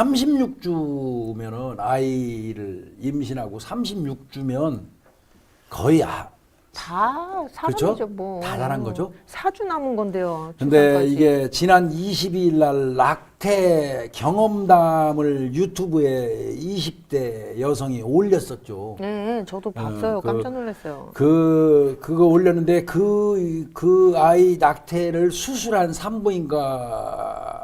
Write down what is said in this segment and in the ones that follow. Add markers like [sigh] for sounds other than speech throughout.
36주면은 아이를 임신하고 36주면 거의 아, 다 그렇죠? 사람이죠 뭐. 다 자란 거죠? 사주 남은 건데요. 근데 출산까지. 이게 지난 22일 날 낙태 경험담을 유튜브에 20대 여성이 올렸었죠. 네, 저도 봤어요. 그- 깜짝 놀랐어요. 그 그거 올렸는데 그 그 아이 낙태를 수술한 산부인과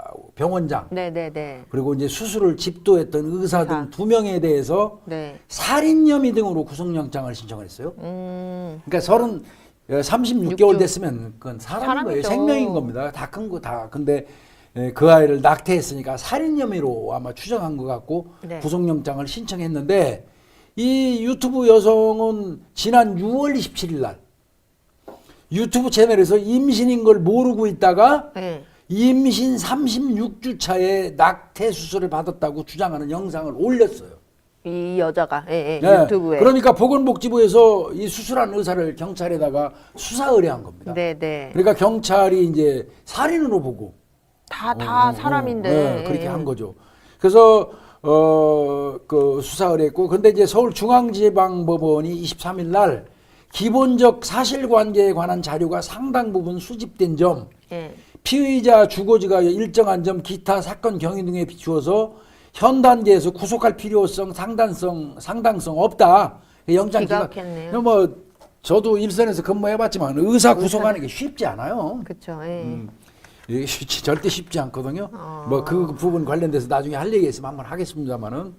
병원장 네, 네, 네. 그리고 이제 수술을 집도했던 의사 등. 두 명에 대해서 네. 살인 혐의 등으로 구속영장을 신청을 했어요. 음. 그러니까 서른 36개월 육주. 됐으면 그건 사람인 거예요. 사람이죠. 생명인 겁니다. 다 큰 거 다. 근데 예, 그 아이를 낙태했으니까 살인 혐의로 아마 추정한 것 같고 네. 구속영장을 신청했는데 이 유튜브 여성은 지난 6월 27일 날 유튜브 채널에서 임신인 걸 모르고 있다가 네. 임신 36주 차에 낙태 수술을 받았다고 주장하는 영상을 올렸어요. 이 여자가 예, 예, 네. 유튜브에. 그러니까 보건복지부에서 이 수술한 의사를 경찰에다가 수사 의뢰한 겁니다. 네, 네. 그러니까 경찰이 이제 살인으로 보고 다 다 어, 어, 사람인데. 네, 그렇게 예, 한 예. 거죠. 그래서 어그 수사 의뢰했고 근데 이제 서울중앙지방법원이 23일 날 기본적 사실관계에 관한 자료가 상당 부분 수집된 점 예. 피의자 주거지가 일정한 점 기타 사건 경위 등에 비추어서 현 단계에서 구속할 필요성 상단성 상당성 없다 영장 기각. 뭐 저도 일선에서 근무해봤지만 의사 구속하는 게 쉽지 않아요 그렇죠. 예. 음, 이게 쉽지, 절대 쉽지 않거든요 어. 뭐그 부분 관련돼서 나중에 할 얘기 있으면 한번 하겠습니다만은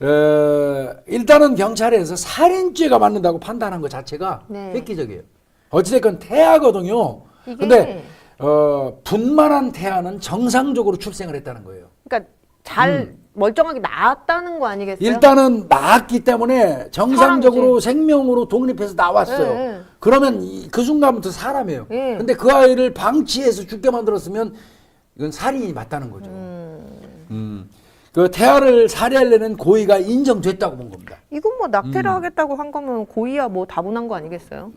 어, 일단은 경찰에서 살인죄가 맞는다고 판단한 것 자체가 네. 획기적이에요 어찌됐건 태아거든요 근데 어, 분만한 태아는 정상적으로 출생을 했다는 거예요. 그러니까 잘 멀쩡하게 나았다는 거 아니겠어요? 음. 일단은 낳았기 때문에 정상적으로 생명으로 독립해서 나왔어요. 네, 네. 그러면 이- 그 순간부터 사람이에요. 네. 근데 그 아이를 방치해서 죽게 만들었으면 이건 살인이 맞다는 거죠. 음. 그 태아를 살해하려는 고의가 인정됐다고 본 겁니다. 이건 뭐 낙태를 음. 하겠다고 한 거면 고의야 뭐 다분한 거 아니겠어요?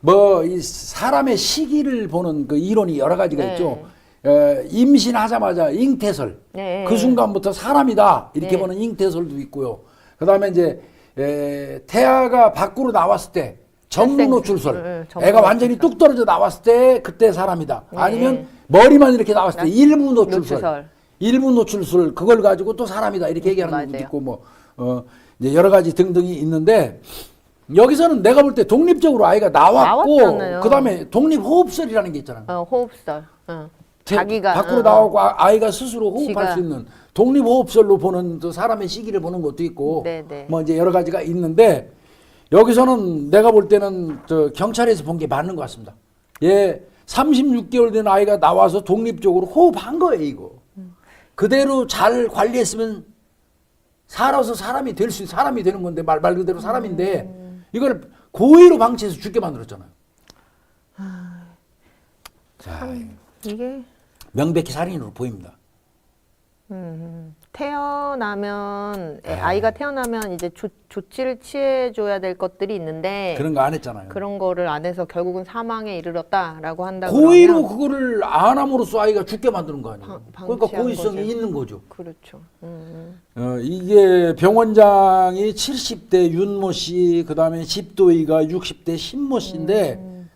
뭐이 사람의 시기를 보는 그 이론이 여러 가지가 네. 있죠. 에, 임신하자마자 잉태설. 네. 그 순간부터 사람이다 이렇게 네. 보는 잉태설도 있고요. 그다음에 이제 에, 태아가 밖으로 나왔을 때 발생- 노출설. 네, 애가 완전히 뚝 떨어져 나왔을 때 그때 사람이다. 네. 아니면 머리만 이렇게 나왔을 때 일부 노출설. 노출설. 일부 노출설 그걸 가지고 또 사람이다 이렇게 얘기하는 분도 맞아요. 있고 뭐 어, 이제 여러 가지 등등이 있는데 여기서는 내가 볼 때 독립적으로 아이가 나왔고 나왔잖아요. 그다음에 독립 호흡설이라는 게 있잖아요. 어, 호흡설. 어. 제- 자기가 밖으로 어, 나오고 아- 아이가 스스로 호흡할 지가- 수 있는 독립호흡설로 보는 또 사람의 시기를 보는 것도 있고 네, 네. 뭐 이제 여러 가지가 있는데 여기서는 내가 볼 때는 저 경찰에서 본 게 맞는 것 같습니다. 예, 36개월 된 아이가 나와서 독립적으로 호흡한 거예요, 이거. 그대로 잘 관리했으면 살아서 사람이 될 수, 사람이 되는 건데 말, 말 그대로 사람인데 음. 이걸 고의로 방치해서 죽게 만들었잖아요. 자, 이게 명백히 살인으로 보입니다. 음, 태어나면 네. 애- 아이가 태어나면 이제 조, 조치를 취해줘야 될 것들이 있는데 그런 거 안 했잖아요. 그런 거를 안 해서 결국은 사망에 이르렀다라고 한다 고의로 그러면 그거를 안 함으로써 아이가 죽게 만드는 거 아니에요. 방- 그러니까 방치한 고의성이 거죠. 있는 거죠. 그렇죠. 음, 어, 이게 병원장이 70대 윤모 씨, 그 다음에 집도의가 60대 신모 씨인데 음.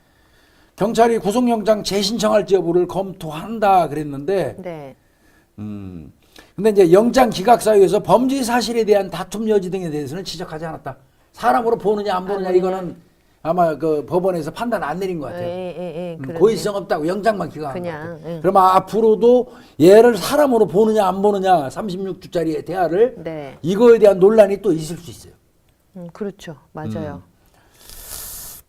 경찰이 구속영장 재신청할지 여부를 검토한다 그랬는데, 네. 음, 근데 이제 영장 기각 사유에서 범죄 사실에 대한 다툼 여지 등에 대해서는 지적하지 않았다. 사람으로 보느냐 안 보느냐 안 보느냐. 이거는 아마 그 법원에서 판단 안 내린 것 같아요. 예, 예, 예, 음, 그러네. 고의성 없다고 영장만 기각한 것 그냥, 같아요. 예. 그러면 앞으로도 얘를 사람으로 보느냐 안 보느냐 36주짜리 대화를 네. 이거에 대한 논란이 또 있을 수 있어요. 음, 그렇죠. 맞아요.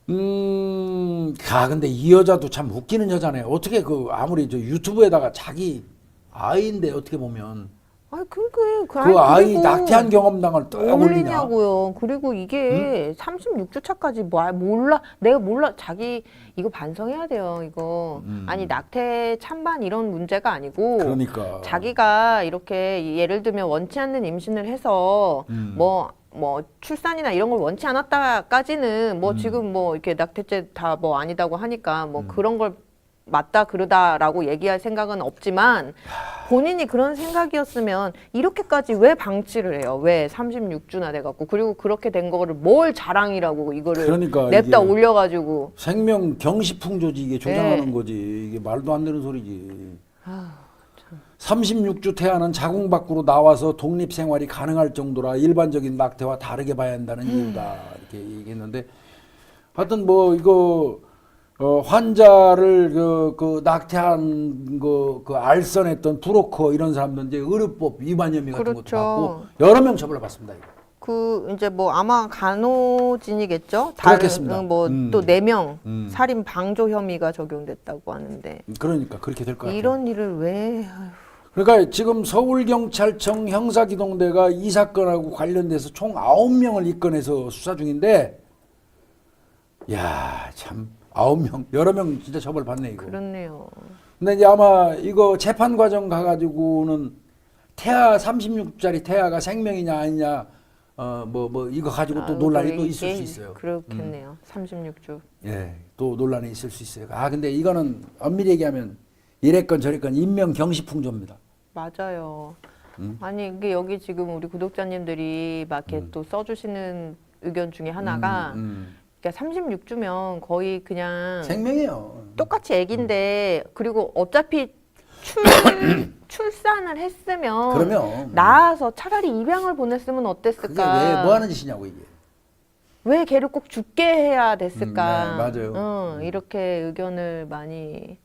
음, 아 근데 이 여자도 참 웃기는 여자네. 어떻게 그 아무리 저 유튜브에다가 자기 아이인데 어떻게 보면 아니 그게 그, 그 아이 그리고 낙태한 경험담을 또 올리냐? 올리냐고요. 그리고 이게 36주 차까지 뭐 몰라 내가 몰라 자기 이거 반성해야 돼요. 이거 아니 낙태 찬반 이런 문제가 아니고 음. 그러니까 자기가 이렇게 예를 들면 원치 않는 임신을 해서 음. 뭐 뭐 출산이나 이런 걸 원치 않았다까지는 음. 뭐 지금 뭐 이렇게 낙태죄 다 뭐 아니다고 하니까 뭐 그런 걸 맞다 그러다라고 얘기할 생각은 없지만 본인이 그런 생각이었으면 이렇게까지 왜 방치를 해요? 왜 36주나 돼갖고 그리고 그렇게 된 거를 뭘 자랑이라고 이거를 그러니까 냅다 이게 올려가지고 생명 경시풍조지 이게 조장하는 네. 거지 이게 말도 안 되는 소리지. 아, 36주 태아는 자궁 밖으로 나와서 독립 생활이 가능할 정도라 일반적인 낙태와 다르게 봐야 한다는 음. 이유다 이렇게 얘기했는데 하여튼 뭐 이거 어, 환자를 그, 그 낙태한 거, 그 알선했던 브로커 이런 사람들 이제 의료법 위반 혐의 같은 그렇죠. 것도 받고 여러 명 처벌을 받습니다. 이거. 그 이제 뭐 아마 간호진이겠죠. 다른 그렇겠습니다. 뭐 음. 또네명 음. 살인 방조 혐의가 적용됐다고 하는데 그러니까 그렇게 될 것 같아요. 이런 일을 왜 아휴, 그러니까 지금 서울경찰청 형사기동대가 이 사건하고 관련돼서 총 아홉 명을 입건해서 수사 중인데, 야, 참, 아홉 명, 여러 명 진짜 처벌 받네, 이거. 그렇네요. 근데 이제 아마 이거 재판 과정 가가지고는 태아 36짜리 태아가 생명이냐 아니냐, 어, 뭐, 뭐, 이거 가지고 또 아유, 논란이 그또 있을 수 있어요. 음. 그렇겠네요. 36주. 예, 또 논란이 있을 수 있어요. 아, 근데 이거는 엄밀히 얘기하면 이래건 저래건 인명 경시풍조입니다. 맞아요. 음. 아니 이게 여기 지금 우리 구독자님들이 막 이렇게 또 써주시는 의견 중에 하나가 음, 그러니까 36주면 거의 그냥 음. 생명이에요. 똑같이 애기인데 그리고 어차피 출, [clears throat] 출산을 했으면 그러면 낳아서 차라리 입양을 보냈으면 그게 어땠을까? 왜뭐 하는 짓이냐고 이게. 왜 걔를 꼭 죽게 해야 됐을까? 음, 네, 맞아요. 어, 이렇게 의견을 많이